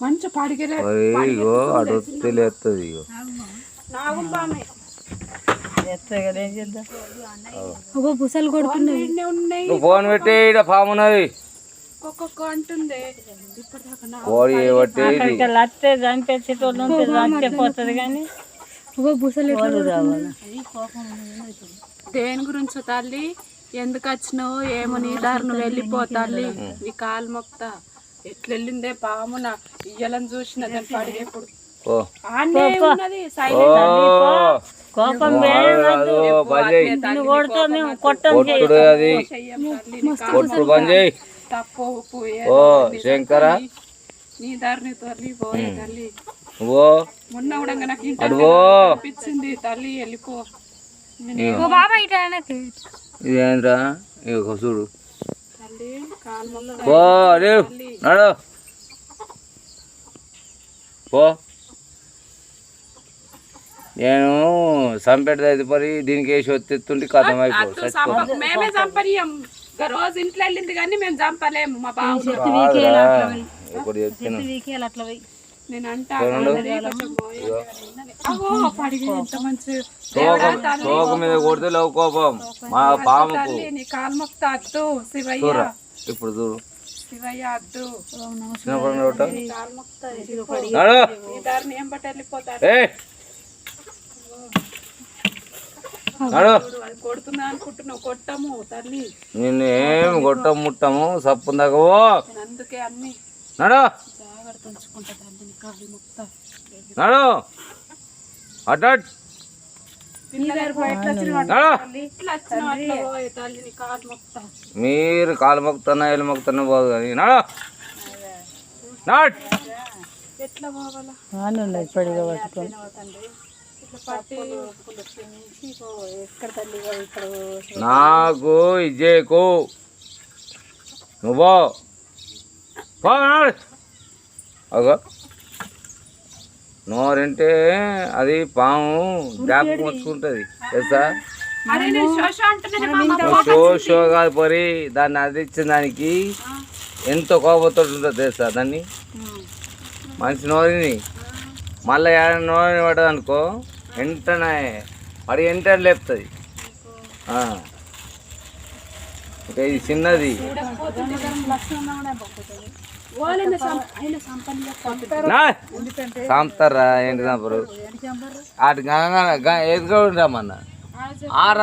మంచి పడిగలే ఇగో ఒక కొడుతున్నాయి. నువ్వు ఫోన్ పెట్టి ఈడ పాము ఉన్నది. కోడి లత్తే చంపేసేటోళ్ళు ఉంటే కానీ ఒక దేని గురించి తల్లి ఎందుకు వచ్చినావు? ఏమో నీ దారి నువ్వు వెళ్ళిపో తల్లి నీ కాలు మొక్తా. ఎట్లా వెళ్ళిందే పామున ఇయ్యాలని చూసిన దాని పడిగేప్పుడు. కోపం కొట్టుడు అది. నీ కొట్టుడు బంద్ చేయి. ఓ శంకర. నీ దారిని తల్లి పోయే తల్లి. మొన్న కూడా నాకు ఇంటి తల్లి వెళ్ళిపో. బాబా ఇట్లా ఇదేంద్రా ఇగో చూడు. పో రేవ్ నడు. పో. నేను సంపెట్ అయితే పరి దీనికి వేసి వచ్చేస్తుంటే కథం అయిపో అటు సంప- మేమే చంపనీయం. ఇంకా రోజు ఇంట్లో వెళ్ళింది కానీ మేము చంపలేము మా బాబు. నేను అంటా తోక మీద కొడితే లవ్ కోపం. మా పాముకు నీ కాలు మొక్తా అద్దు శివయ్య. ఇప్పుడు చూడు. శివయ్య అద్దు. దారిని ఏం నిన్ను ఏం కొట్టం ముట్టము సప్పు అందుకే అన్ని నడు. జాగ్రత్త ఉంచుకుంటా అటట్ మీరు కాలు మొక్కుతున్నా ఎల్లు మొక్కుతున్నా పోదు కానీ ఎట్లా పోవాలా పట్టుకొని నాకు ఇజేకు. నువ్వు అగో. నోరంటే అది పాము జ్ఞాపకం వచ్చుకుంటుంది తెలుసా? షో షో కాదు పరి దాన్ని అది ఇచ్చిన దానికి ఎంతో కోపంతో ఉంటుంది తెలుసా దాన్ని? మనిషి నోరిని. మళ్ళీ ఏడ నోరిని పడ్డది అనుకో వెంటనే పడి వెంటనే లేపుతుంది. ఇంకా ఇది చిన్నది. వాళ్ళని సం- ఆయన సంపని చెప్పాలి. నా! సాంపుతారా ఏంటి సాంపరు? అటు ఏది కూడా ఉండమన్నా. ఆరా